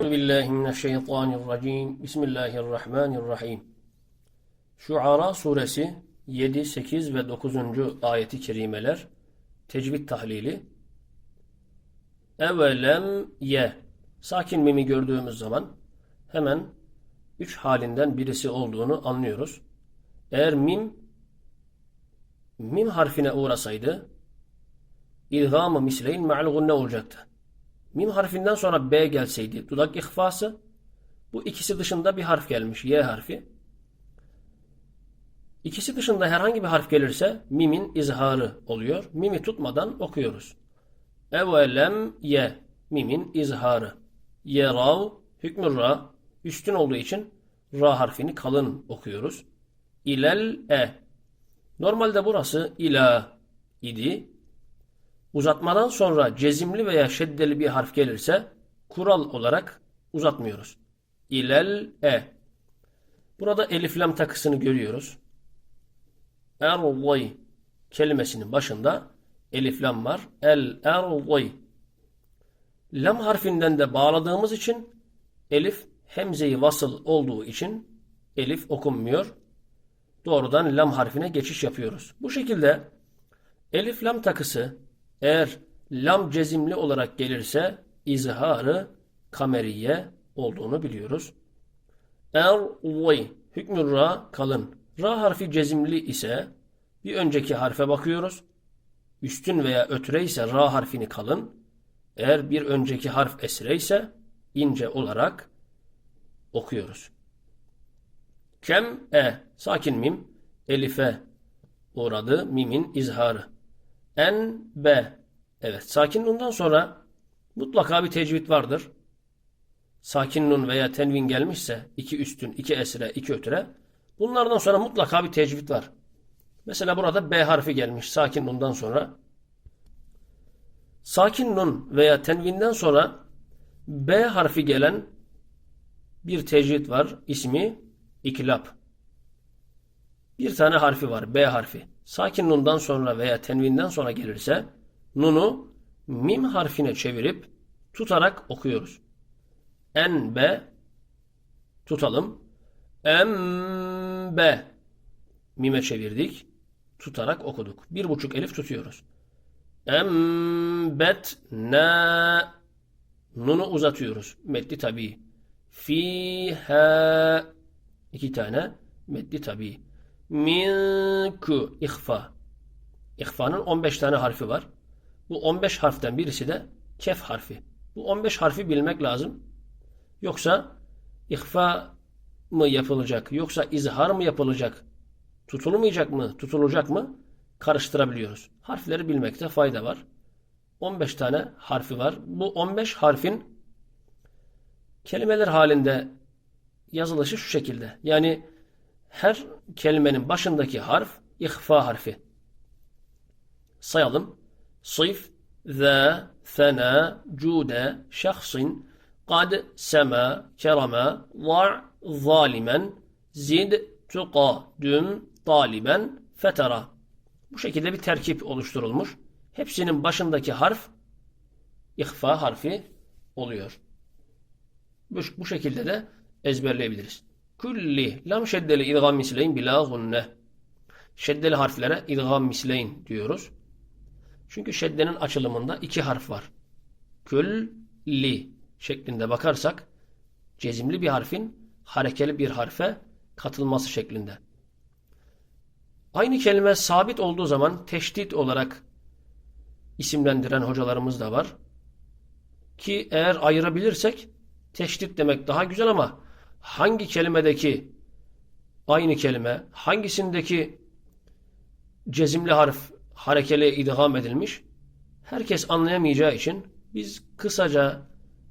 Billahi mineşşeytanirracim. Bismillahirrahmanirrahim. Şuara suresi 7, 8 ve 9. ayeti kerimeler tecvid tahlili. Evelem ye. Sakin mimi gördüğümüz zaman hemen üç halinden birisi olduğunu anlıyoruz. Eğer mim mim harfine uğrasaydı ilgam-ı misleyn ma'al ne olacaktı? Mim harfinden sonra B gelseydi dudak ihfası bu ikisi dışında bir harf gelmiş. Y harfi. İkisi dışında herhangi bir harf gelirse mimin izharı oluyor. Mimi tutmadan okuyoruz. Evelem ye. Mimin izharı. Yerav hükmü ra. Üstün olduğu için ra harfini kalın okuyoruz. İlel e. Normalde burası ila idi. Uzatmadan sonra cezimli veya şeddeli bir harf gelirse kural olarak uzatmıyoruz. İlel e. Burada eliflam takısını görüyoruz. Ervay kelimesinin başında eliflam var. El ervay. Lam harfinden de bağladığımız için elif hemzeyi vasıl olduğu için elif okunmuyor. Doğrudan lam harfine geçiş yapıyoruz. Bu şekilde elif lam takısı eğer lam cezimli olarak gelirse izharı kameriye olduğunu biliyoruz. Er vay hükmü ra kalın. Ra harfi cezimli ise bir önceki harfe bakıyoruz. Üstün veya ötüre ise ra harfini kalın. Eğer bir önceki harf esre ise ince olarak okuyoruz. Kem e sakin mim elife uğradı mimin izharı. En be evet sakin nundan sonra mutlaka bir tecvid vardır. Sakin nun veya tenvin gelmişse iki üstün, iki esre, iki ötüre bunlardan sonra mutlaka bir tecvid var. Mesela burada B harfi gelmiş sakin nundan sonra. Sakin nun veya tenvinden sonra B harfi gelen bir tecvid var. İsmi iklap. Bir tane harfi var. B harfi. Sakin nundan sonra veya tenvinden sonra gelirse nunu mim harfine çevirip tutarak okuyoruz. En be tutalım. Embe mime çevirdik. Tutarak okuduk. Bir buçuk elif tutuyoruz. Embet na nunu uzatıyoruz. Meddi tabi. Fiha iki tane meddi tabi. Minku ihfa. İhfanın 15 tane harfi var. Bu 15 harften birisi de kef harfi. Bu 15 harfi bilmek lazım. Yoksa ihfa mı yapılacak yoksa izhar mı yapılacak tutulmayacak mı tutulacak mı karıştırabiliyoruz. Harfleri bilmekte fayda var. 15 tane harfi var. Bu 15 harfin kelimeler halinde yazılışı şu şekilde. Yani her kelimenin başındaki harf ihfa harfi. Sayalım. Sıf, za, fena, cude, şahsin, kad, sema, kerama, var, zalimen, zid, tuqa, düm, taliben, fetera. Bu şekilde bir terkip oluşturulmuş. Hepsinin başındaki harf ihfa harfi oluyor. Bu, bu şekilde de ezberleyebiliriz. Kulli lam şeddeli idgam misleyn bila gunne. Şeddeli harflere idgam misleyn diyoruz. Çünkü şeddenin açılımında iki harf var. Külli şeklinde bakarsak cezimli bir harfin harekeli bir harfe katılması şeklinde. Aynı kelime sabit olduğu zaman teşdit olarak isimlendiren hocalarımız da var. Ki eğer ayırabilirsek teşdit demek daha güzel ama hangi kelimedeki aynı kelime hangisindeki cezimli harf harekeli idgam edilmiş herkes anlayamayacağı için biz kısaca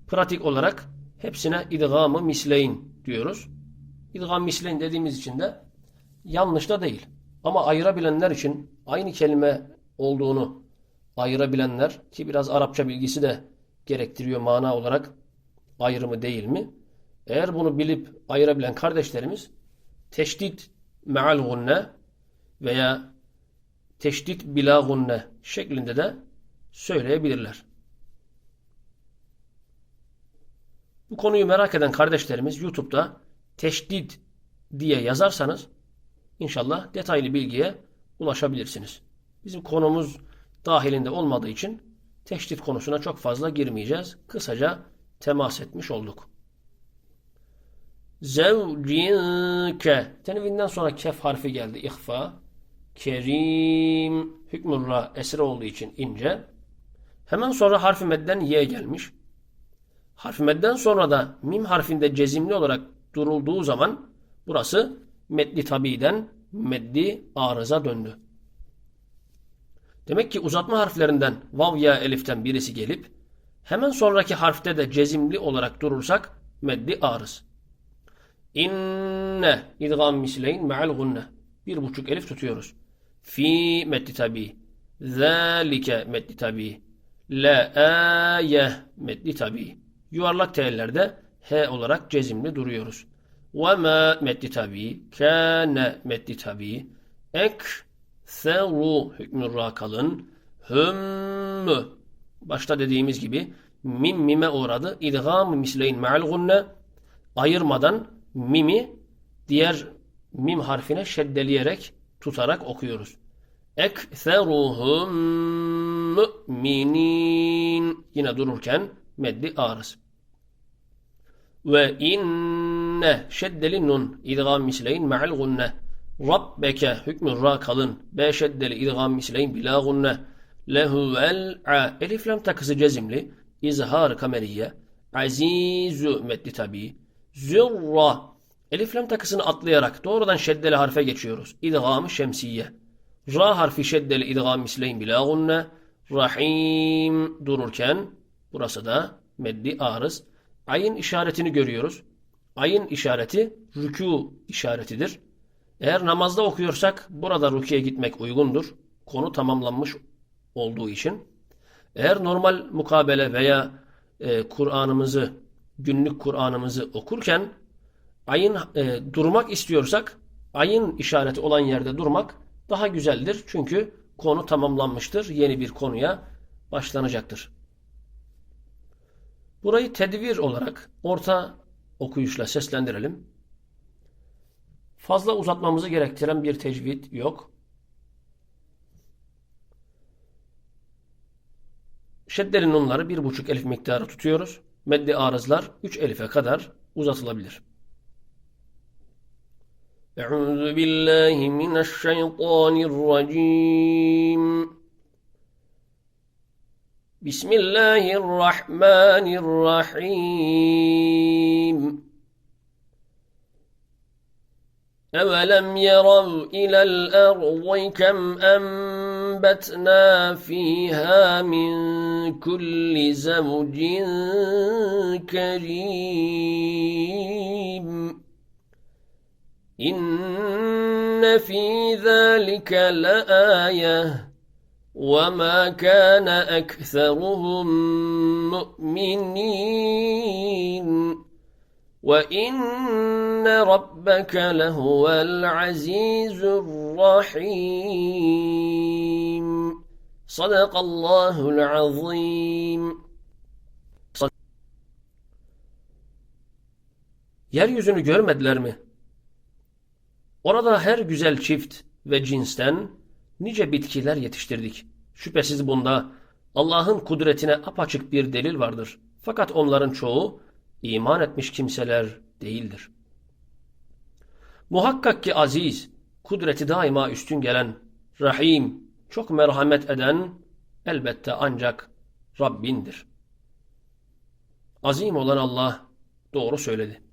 pratik olarak hepsine idgamı misleyin diyoruz. İdgam misleyin dediğimiz için de yanlış da değil. Ama ayırabilenler için aynı kelime olduğunu ayırabilenler ki biraz Arapça bilgisi de gerektiriyor mana olarak ayrımı değil mi? Eğer bunu bilip ayırabilen kardeşlerimiz teşdit me'al gunne veya teşdit bila gunne şeklinde de söyleyebilirler. Bu konuyu merak eden kardeşlerimiz YouTube'da teşdit diye yazarsanız inşallah detaylı bilgiye ulaşabilirsiniz. Bizim konumuz dahilinde olmadığı için teşdit konusuna çok fazla girmeyeceğiz. Kısaca temas etmiş olduk. Zevcinke. Tenvinden sonra kef harfi geldi. İhfa. Kerim. Hükmürra esre olduğu için ince. Hemen sonra harfi medden ye gelmiş. Harfi medden sonra da mim harfinde cezimli olarak durulduğu zaman burası meddi tabiden meddi arıza döndü. Demek ki uzatma harflerinden vav ya eliften birisi gelip hemen sonraki harfte de cezimli olarak durursak meddi arız. İnne idgam misleyn me'al gunne. Bir buçuk elif tutuyoruz. Fi meddi tabi. Zalike meddi tabi. La aye meddi tabi. Yuvarlak T'lerde H olarak cezimli duruyoruz. Ve ma meddi tabi. Kâne meddi tabi. Ek seru hükmü ra kalın. Hümmü. Başta dediğimiz gibi mim mime uğradı. İdgam misleyn me'al gunne. Ayırmadan mimi diğer mim harfine şeddeleyerek tutarak okuyoruz. Ekseruhum mü'minin yine dururken meddi arız. Ve inne şeddeli nun idgam misleyn ma'al gunne. Rabbeke hükmü ra kalın. Be şeddeli idgam misleyn bila gunne. Lehuvel a. Elif lam takısı cezimli. İzhar kameriye. Azizu meddi tabi. Zürra. Elif lam takısını atlayarak doğrudan şeddeli harfe geçiyoruz. İdgam-ı şemsiye. Ra harfi şeddeli idgam misleyn bila gunne. Rahim dururken burası da meddi arız. Ayın işaretini görüyoruz. Ayın işareti rükû işaretidir. Eğer namazda okuyorsak burada rüküye gitmek uygundur. Konu tamamlanmış olduğu için. Eğer normal mukabele veya e, Kur'an'ımızı, günlük Kur'an'ımızı okurken ayın e, durmak istiyorsak ayın işareti olan yerde durmak daha güzeldir. Çünkü konu tamamlanmıştır. Yeni bir konuya başlanacaktır. Burayı tedvir olarak orta okuyuşla seslendirelim. Fazla uzatmamızı gerektiren bir tecvid yok. Şeddeli nunları bir buçuk elif miktarı tutuyoruz. Meddi arızlar üç elife kadar uzatılabilir. Euzu billahi mineşşeytanirracim. Bismillahirrahmanirrahim. أولم يروا إلى الأرض كم أنبتنا فيها من كل زوج كريم إن في ذلك لآية وما كان أكثرهم مؤمنين وَإِنَّ رَبَّكَ لَهُوَ الْعَزِيزُ الرَّحِيمُ صدق الله العظيم Yeryüzünü görmediler mi? Orada her güzel çift ve cinsten nice bitkiler yetiştirdik. Şüphesiz bunda Allah'ın kudretine apaçık bir delil vardır. Fakat onların çoğu iman etmiş kimseler değildir. Muhakkak ki aziz, kudreti daima üstün gelen, rahim, çok merhamet eden elbette ancak Rabbindir. Azim olan Allah doğru söyledi.